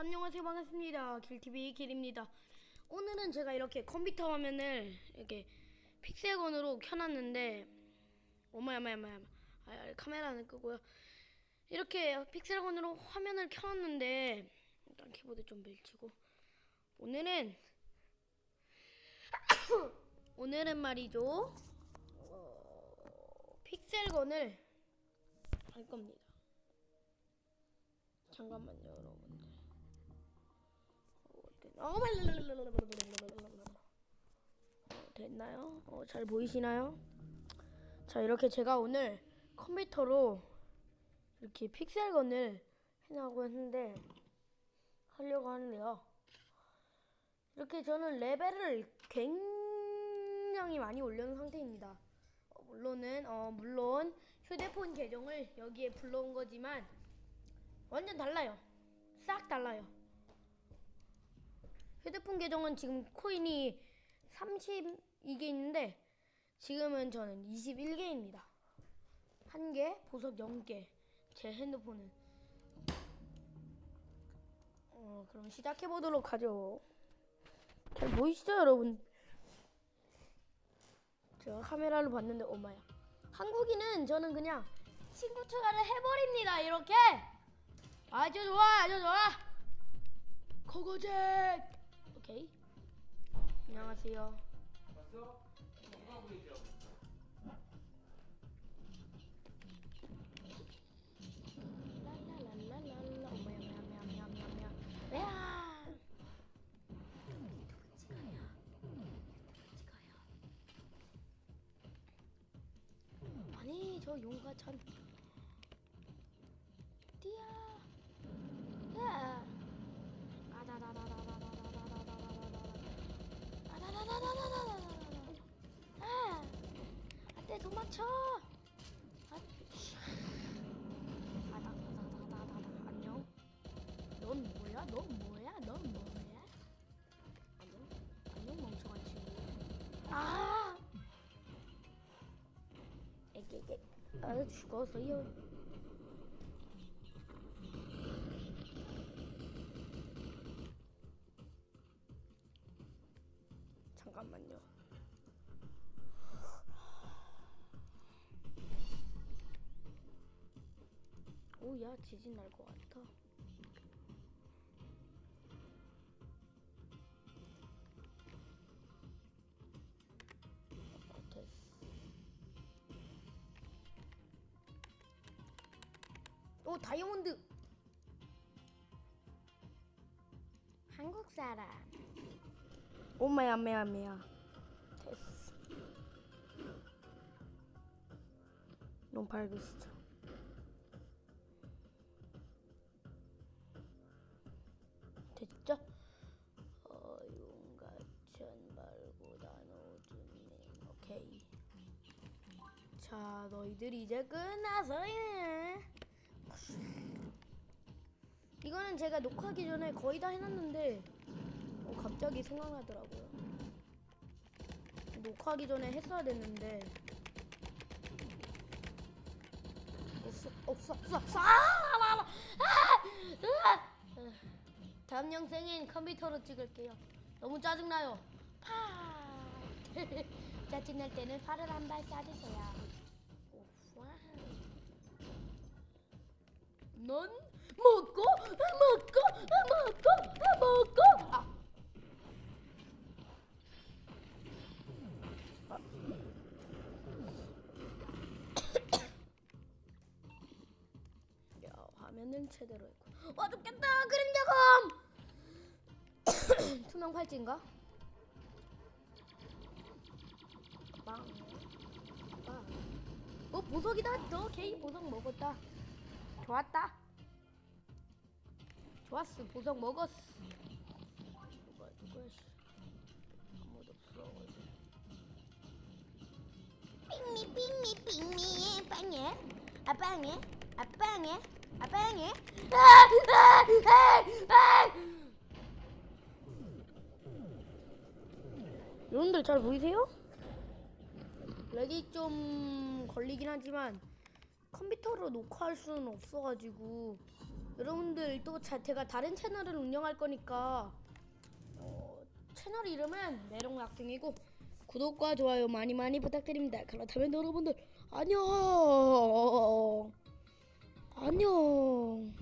안녕하세요. 반갑습니다. 길TV 길입니다. 오늘은 제가 이렇게 컴퓨터 화면을 이렇게 픽셀건으로 켜놨는데 어마야마야마야 아, 카메라는 끄고요. 이렇게 픽셀건으로 화면을 켜놨는데 일단 키보드 좀 밀치고. 오늘은 오늘은 말이죠. 어, 픽셀건을 할 겁니다. 잠깐만요 여러분. 어, 뭐, 됐나요? 어, 잘 보이시나요? 자, 이렇게 제가 오늘 컴퓨터로 이렇게 픽셀건을 해나고 했는데 하려고 하는데요. 이렇게 저는 레벨을 굉장히 많이 올려놓은 상태입니다. 어, 물론은 어, 물론 휴대폰 계정을 여기에 불러온 거지만 완전 달라요. 싹 달라요. 휴대폰 계정은 지금 코인이 32개 있는데 지금은 저는 21개입니다. 1개, 보석 0개. 제 핸드폰은. 어, 그럼 시작해 보도록 하죠. 잘 보이시죠, 여러분? 제가 카메라로 봤는데 엄마야. 한국인은 저는 그냥 친구 추가를 해버립니다. 이렇게. 아주 좋아, 아주 좋아. 고고잭. 오케이. 안녕하세요. 봤어? 누가 보이죠? 아니 저 용과 전 닥쳐! 아이씨. 아다다다다다다 안녕. 넌 뭐야? 넌 뭐야? 넌 뭐야? 안녕. 안녕 멍청한 친구. 아! 에게게. 아 죽어서 이. 오야 지진 날 것 같아. 어, 됐어. 오 다이아몬드. 한국 사람. 오마야 메야 메야. 됐어. 너무 밝으시죠? 자 너희들 이제 끝나서요 이거는 제가 녹화하기 전에 거의 다 해놨는데 어, 갑자기 생각나더라고요 녹화하기 전에 했어야 됐는데 없어 없어 없어 없어 아, 아, 아. 다음 영상엔 컴퓨터로 찍을게요. 너무 짜증나요. 파. 짜증날 때는 팔을 한발 쏴주세요. 넌 먹고 먹고 먹고 먹고 아. 야 화면은 제대로 했고 와 죽겠다 그림자검 투명 팔찌인가? 빵. 빵. 어 보석이다 너 개이 보석 먹었다 좋았다. 좋았어. 보석 먹었어. 누가 누가 씨 아무도 없어 삥미 삥미 삥미 빵에 아 빵에 아 빵에 아 빵에 여러분들 잘 보이세요? 렉이 좀 걸리긴 하지만 컴퓨터로 녹화할 수는 없어가지고. 여러분들 또 자, 제가 다른 채널을 운영할 거니까 어, 채널 이름은 메롱락중이고 구독과 좋아요 많이 많이 부탁드립니다. 그렇다면 여러분들 안녕! 안녕